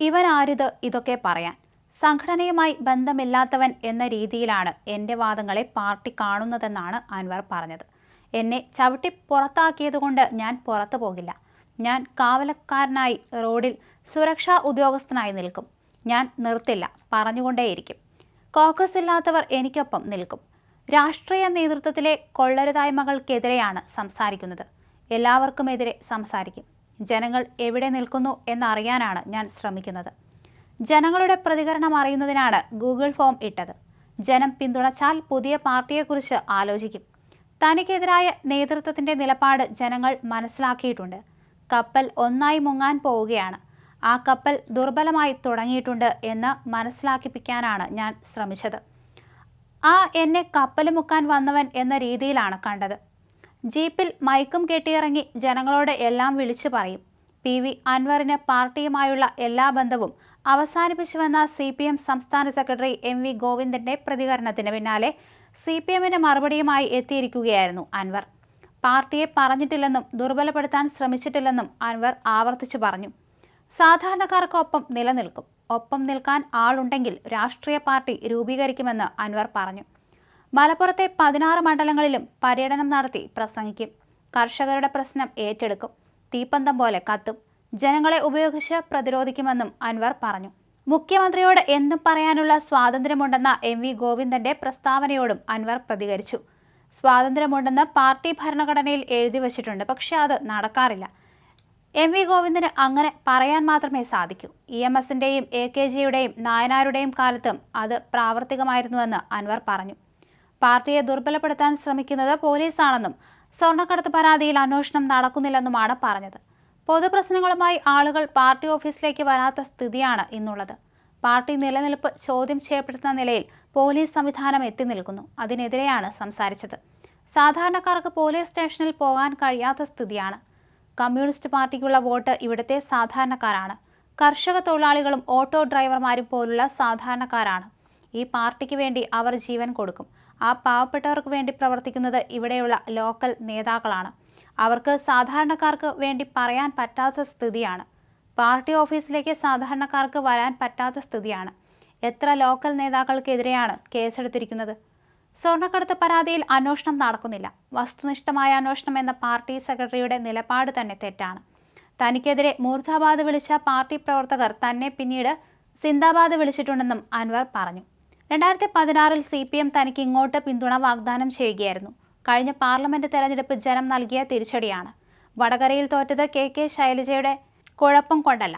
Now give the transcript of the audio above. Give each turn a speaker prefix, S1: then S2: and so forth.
S1: ഇവനാരിത് ഇതൊക്കെ പറയാൻ. സംഘടനയുമായി ബന്ധമില്ലാത്തവൻ എന്ന രീതിയിലാണ് എന്റെ വാദങ്ങളെ പാർട്ടി കാണുന്നതെന്നാണ് അൻവർ പറഞ്ഞത്. എന്നെ ചവിട്ടി പുറത്താക്കിയതുകൊണ്ട് ഞാൻ പുറത്തു പോകില്ല. ഞാൻ കാവലക്കാരനായി റോഡിൽ സുരക്ഷാ ഉദ്യോഗസ്ഥനായി നിൽക്കും. ഞാൻ നിർത്തില്ല പറഞ്ഞുകൊണ്ടേയിരിക്കും. കോക്കസ് ഇല്ലാത്തവർ എനിക്കൊപ്പം നിൽക്കും. രാഷ്ട്രീയ നേതൃത്വത്തിലെ കൊള്ളരുതായ്മകൾക്കെതിരെയാണ് സംസാരിക്കുന്നത്. എല്ലാവർക്കുമെതിരെ സംസാരിക്കും. ജനങ്ങൾ എവിടെ നിൽക്കുന്നു എന്നറിയാനാണ് ഞാൻ ശ്രമിക്കുന്നത്. ജനങ്ങളുടെ പ്രതികരണം അറിയുന്നതിനാണ് ഗൂഗിൾ ഫോം ഇട്ടത്. ജനം പിന്തുണച്ചാൽ പുതിയ പാർട്ടിയെക്കുറിച്ച് ആലോചിക്കും. തനിക്കെതിരായ നേതൃത്വത്തിന്റെ നിലപാട് ജനങ്ങൾ മനസ്സിലാക്കിയിട്ടുണ്ട്. കപ്പൽ ഒന്നായി മുങ്ങാൻ പോവുകയാണ്. ആ കപ്പൽ ദുർബലമായി തുടങ്ങിയിട്ടുണ്ട് എന്ന് മനസ്സിലാക്കിപ്പിക്കാനാണ് ഞാൻ ശ്രമിച്ചത്. ആ എന്നെ കപ്പൽ മുക്കാൻ വന്നവൻ എന്ന രീതിയിലാണ് കണ്ടത്. ജീപ്പിൽ മൈക്കും കെട്ടിയിറങ്ങി ജനങ്ങളോട് എല്ലാം വിളിച്ചു പറയും. പി. വി. അൻവറിന് പാർട്ടിയുമായുള്ള എല്ലാ ബന്ധവും അവസാനിപ്പിച്ചുവെന്ന സി പി എം സംസ്ഥാന സെക്രട്ടറി എം വി ഗോവിന്ദന്റെ പ്രതികരണത്തിന് പിന്നാലെ സി പി എമ്മിന്റെ മറുപടിയുമായി എത്തിയിരിക്കുകയായിരുന്നു അൻവർ. പാർട്ടിയെ പറഞ്ഞിട്ടില്ലെന്നും ദുർബലപ്പെടുത്താൻ ശ്രമിച്ചിട്ടില്ലെന്നും അൻവർ ആവർത്തിച്ചു പറഞ്ഞു. സാധാരണക്കാർക്കൊപ്പം നിലനിൽക്കും. ഒപ്പം നിൽക്കാൻ ആളുണ്ടെങ്കിൽ രാഷ്ട്രീയ പാർട്ടി രൂപീകരിക്കുമെന്ന് അൻവർ പറഞ്ഞു. മലപ്പുറത്തെ പതിനാറ് മണ്ഡലങ്ങളിലും പര്യടനം നടത്തി പ്രസംഗിക്കും. കർഷകരുടെ പ്രശ്നം ഏറ്റെടുക്കും. തീപ്പന്തം പോലെ കത്തും. ജനങ്ങളെ ഉപയോഗിച്ച് പ്രതിരോധിക്കുമെന്നും അൻവർ പറഞ്ഞു. മുഖ്യമന്ത്രിയോട് എന്തും പറയാനുള്ള സ്വാതന്ത്ര്യമുണ്ടെന്ന എം വി ഗോവിന്ദന്റെ പ്രസ്താവനയോടും അൻവർ പ്രതികരിച്ചു. സ്വാതന്ത്ര്യമുണ്ടെന്ന് പാർട്ടി ഭരണഘടനയിൽ എഴുതി വച്ചിട്ടുണ്ട് പക്ഷേ അത് നടക്കാറില്ല. എം വി ഗോവിന്ദന് അങ്ങനെ പറയാൻ മാത്രമേ സാധിക്കൂ. ഇ എം എസിന്റെയും എ കെ ജിയുടെയും നായനാരുടെയും കാലത്തും അത് പ്രാവർത്തികമായിരുന്നുവെന്ന് അൻവർ പറഞ്ഞു. പാർട്ടിയെ ദുർബലപ്പെടുത്താൻ ശ്രമിക്കുന്നത് പോലീസാണെന്നും സ്വർണക്കടത്ത് പരാതിയിൽ അന്വേഷണം നടക്കുന്നില്ലെന്നുമാണ് പറഞ്ഞത്. പൊതുപ്രശ്നങ്ങളുമായി ആളുകൾ പാർട്ടി ഓഫീസിലേക്ക് വരാത്ത സ്ഥിതിയാണ് ഇന്നുള്ളത്. പാർട്ടി നിലനിൽപ്പ് ചോദ്യം ചെയ്യപ്പെടുന്ന നിലയിൽ പോലീസ് സംവിധാനം എത്തി നിൽക്കുന്നു. അതിനെതിരെയാണ് സംസാരിച്ചത്. സാധാരണക്കാർക്ക് പോലീസ് സ്റ്റേഷനിൽ പോകാൻ കഴിയാത്ത സ്ഥിതിയാണ്. കമ്മ്യൂണിസ്റ്റ് പാർട്ടിക്കുള്ള വോട്ട് ഇവിടുത്തെ സാധാരണക്കാരാണ്. കർഷക തൊഴിലാളികളും ഓട്ടോ ഡ്രൈവർമാരും പോലുള്ള സാധാരണക്കാരാണ്. ഈ പാർട്ടിക്ക് വേണ്ടി അവർ ജീവൻ കൊടുക്കും. ആ പാവപ്പെട്ടവർക്ക് വേണ്ടി പ്രവർത്തിക്കുന്നത് ഇവിടെയുള്ള ലോക്കൽ നേതാക്കളാണ്. അവർക്ക് സാധാരണക്കാർക്ക് വേണ്ടി പറയാൻ പറ്റാത്ത സ്ഥിതിയാണ്. പാർട്ടി ഓഫീസിലേക്ക് സാധാരണക്കാർക്ക് വരാൻ പറ്റാത്ത സ്ഥിതിയാണ്. എത്ര ലോക്കൽ നേതാക്കൾക്കെതിരെയാണ് കേസെടുത്തിരിക്കുന്നത്? സ്വർണക്കടത്ത് പരാതിയിൽ അന്വേഷണം നടക്കുന്നില്ല. വസ്തുനിഷ്ഠമായ അന്വേഷണം എന്ന പാർട്ടി സെക്രട്ടറിയുടെ നിലപാട് തന്നെ തെറ്റാണ്. തനിക്കെതിരെ മൂർധാബാദ് വിളിച്ച പാർട്ടി പ്രവർത്തകർ തന്നെ പിന്നീട് സിന്ദാബാദ് വിളിച്ചിട്ടുണ്ടെന്നും അൻവർ പറഞ്ഞു. രണ്ടായിരത്തി പതിനാറിൽ സി പി എം തനിക്ക് ഇങ്ങോട്ട് പിന്തുണ വാഗ്ദാനം ചെയ്യുകയായിരുന്നു. കഴിഞ്ഞ പാർലമെന്റ് തെരഞ്ഞെടുപ്പ് ജനം നൽകിയ തിരിച്ചടിയാണ്. വടകരയിൽ തോറ്റത് കെ കെ ശൈലജയുടെ കുഴപ്പം കൊണ്ടല്ല.